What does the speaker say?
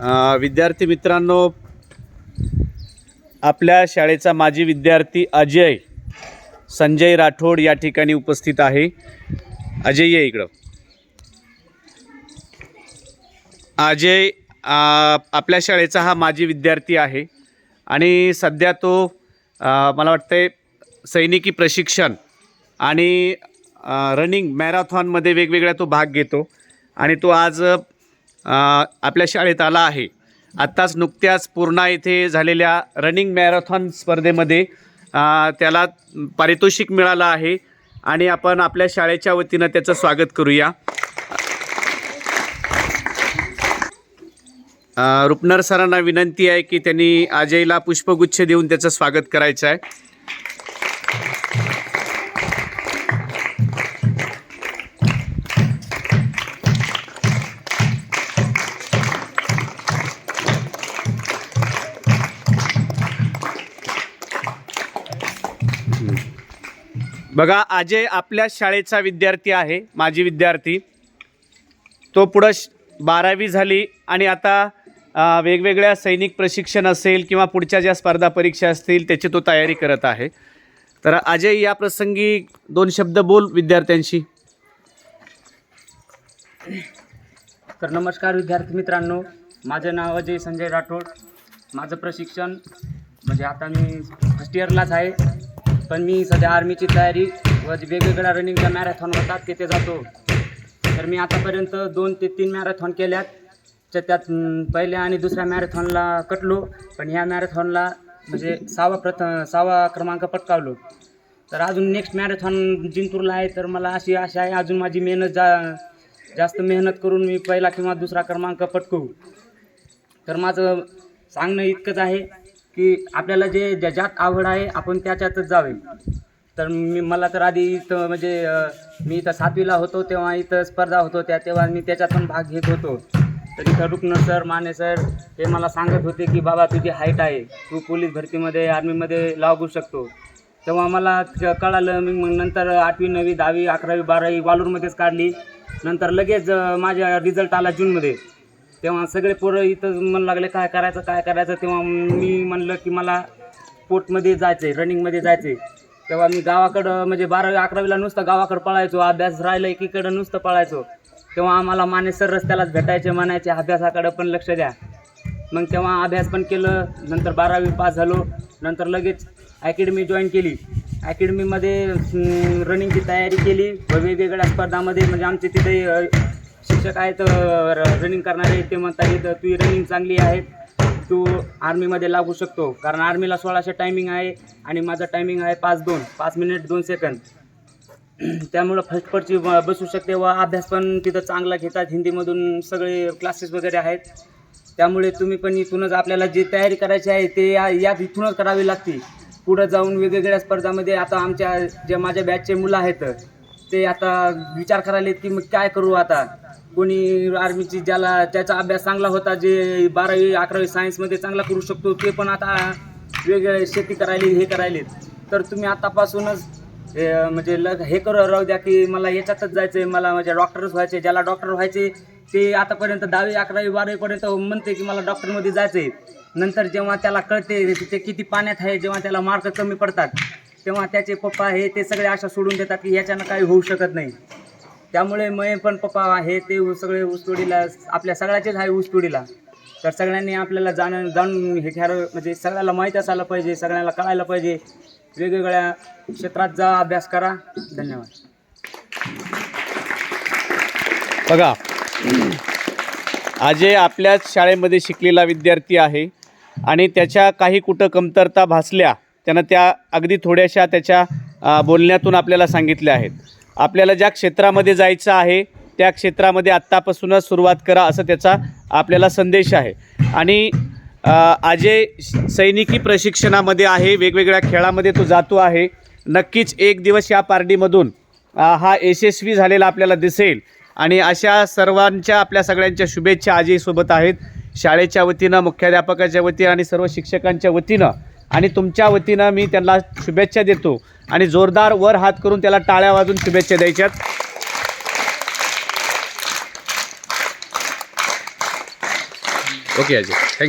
विद्यार्थी मित्रांनो आपल्या शाळेचा माजी विद्यार्थी अजय संजय राठोड या ठिकाणी उपस्थित आहे. अजय ये इकडं. अजय आपल्या शाळेचा हा माजी विद्यार्थी आहे आणि सध्या तो मला वाटतंय सैनिकी प्रशिक्षण आणि रनिंग मॅराथॉनमध्ये वेगवेगळ्या तो भाग घेतो आणि तो आज आपल्या शाळेत आला आहे. आत्ताच नुकत्याच पूर्णा येथे झालेल्या रनिंग मॅरेथॉन स्पर्धेमध्ये त्याला पारितोषिक मिळालं आहे आणि आपण आपल्या शाळेच्या वतीनं त्याचं स्वागत करूया. रुपनर सरांना विनंती आहे की त्यांनी अजयला पुष्पगुच्छ देऊन त्याचं स्वागत करायचं आहे. बघा अजय आपल्या शाळेचा विद्यार्थी आहे माजी विद्यार्थी. तो पुढं बारावी झाली आणि आता वेगवेगळ्या सैनिक प्रशिक्षण असेल किंवा पुढच्या ज्या स्पर्धा परीक्षा असतील त्याची तो तयारी करत आहे. तर अजय या प्रसंगी दोन शब्द बोल विद्यार्थ्यांशी. तर नमस्कार विद्यार्थी मित्रांनो माझं नाव अजय संजय राठोड. माझं प्रशिक्षण म्हणजे आता मी फर्स्ट इयरलाच आहे. पण मी सध्या आर्मीची तयारी व वेगवेगळ्या रनिंगच्या मॅरेथॉन होतात तिथे जातो. तर मी आतापर्यंत दोन ते तीन मॅरेथॉन केल्यात. तर त्यात पहिल्या आणि दुसऱ्या मॅरेथॉनला कटलो पण ह्या मॅरेथॉनला म्हणजे सहावा प्रथम सहावा क्रमांक पटकावलो. तर अजून नेक्स्ट मॅरेथॉन जिंतूरला आहे तर मला अशी आशा आहे अजून माझी मेहनत जा जास्त मेहनत करून मी पहिला किंवा दुसरा क्रमांक पटकवू. तर माझं सांगणं इतकंच आहे की आपल्याला जे ज्या- ज्यात आवड आहे आपण त्याच्यातच जावे. तर मी मला तर आधी इथं म्हणजे मी इथं सातवीला होतो तेव्हा इथं स्पर्धा होतो त्या तेव्हा मी त्याच्यात पण भाग घेत होतो. तर इथं रुक्न सर माने सर हे मला सांगत होते की बाबा तुझी हाईट आहे. तू पोलीस भरतीमध्ये आर्मीमध्ये लागू शकतो. तेव्हा मला कळालं मी मग नंतर आठवी नववी दहावी अकरावी बारावी वालूरमध्येच काढली. नंतर लगेच माझ्या रिझल्ट आला जूनमध्ये. तेव्हा सगळे पोरं इथं म्हणू लागले काय करायचं काय करायचं? तेव्हा मी म्हणलं की मला स्पोर्टमध्ये जायचं आहे रनिंगमध्ये जायचं आहे तेव्हा मी गावाकडं म्हणजे बारावी अकरावीला नुसतं गावाकडं पळायचो अभ्यास राहिलं एकीकडं नुसतं पळायचो. तेव्हा आम्हाला माने सर रस्त्यालाच भेटायचे म्हणायचे अभ्यासाकडं पण लक्ष द्या. मग तेव्हा अभ्यास पण केलं नंतर बारावी पास झालो नंतर लगेच अकॅडमी जॉईन केली. अकॅडमीमध्ये रनिंगची तयारी केली व वेगवेगळ्या स्पर्धामध्ये म्हणजे आमचे तिथे शिक्षक आहेत रनिंग करणारे ते म्हणतात तुझी रनिंग चांगली आहे तू आर्मीमध्ये लागू शकतो. कारण आर्मीला सोळाशे टायमिंग आहे आणि माझं टायमिंग आहे पाच दोन पाच मिनिट दोन सेकंद त्यामुळं फर्स्ट पडची बसू शकते व अभ्यास पण तिथं चांगला घेतात. हिंदीमधून सगळे क्लासेस वगैरे आहेत. त्यामुळे तुम्ही पण इथूनच आपल्याला जी तयारी करायची आहे ते या यात इथूनच करावी लागते. पुढं जाऊन वेगवेगळ्या स्पर्धामध्ये आता आमच्या जे माझ्या बॅचचे मुलं आहेत ते आता विचार करायला की मग काय करू आता? कोणी आर्मीची ज्याला त्याचा अभ्यास चांगला होता जे बारावी अकरावी सायन्समध्ये चांगला करू शकतो ते पण आता वेगळे शेती करायली हे करायले तर तुम्ही आतापासूनच म्हणजे लग हे करू राहू द्या की मला याच्यातच जायचं आहे मला म्हणजे डॉक्टरच व्हायचे ज्याला डॉक्टर व्हायचे ते आतापर्यंत दहावी अकरावी बारावीपर्यंत म्हणते की मला डॉक्टरमध्ये जायचं आहे नंतर जेव्हा त्याला कळते ते किती पाण्यात आहे जेव्हा त्याला मार्क कमी पडतात तेव्हा त्याचे पप्पा हे ते सगळे आशा सोडून देतात की याच्यानं काही होऊ शकत नाही. त्यामुळे मय पण पप्पा हे ते सगळे ऊसतोडीला आपल्या सगळ्याचेच आहे ऊसतोडीला तर सगळ्यांनी आपल्याला जाणं जाणून हे घ्यावं म्हणजे सगळ्याला माहीत असायला पाहिजे सगळ्याला कळायला पाहिजे. वेगवेगळ्या क्षेत्रात जा अभ्यास करा. धन्यवाद. बघा अजय आपल्याच शाळेमध्ये शिकलेला विद्यार्थी आहे आणि त्याच्या काही कुठं कमतरता भासल्या त्यांना त्या अगदी थोड्याशा त्याच्या बोलण्यातून आपल्याला सांगितल्या आहेत. आपल्याला ज्या क्षेत्रामध्ये जायचं आहे त्या क्षेत्रामध्ये आत्तापासूनच सुरुवात करा असं त्याचा आपल्याला संदेश आहे. आणि अजय श- सैनिकी प्रशिक्षणामध्ये आहे वेगवेगळ्या खेळामध्ये तो जातो आहे. नक्कीच एक दिवस या पार्टीमधून हा यशस्वी झालेला आपल्याला दिसेल. आणि अशा सर्वांच्या आपल्या सगळ्यांच्या शुभेच्छा अजयसोबत आहेत. शाळेच्या वतीनं मुख्याध्यापकाच्या वतीनं आणि सर्व शिक्षकांच्या वतीनं आणि तुमच्या वतीनं मी त्यांना शुभेच्छा देतो. आणि जोरदार वर हात करून त्याला टाळ्या वाजून शुभेच्छा द्यायच्यात. Okay Ajay thank you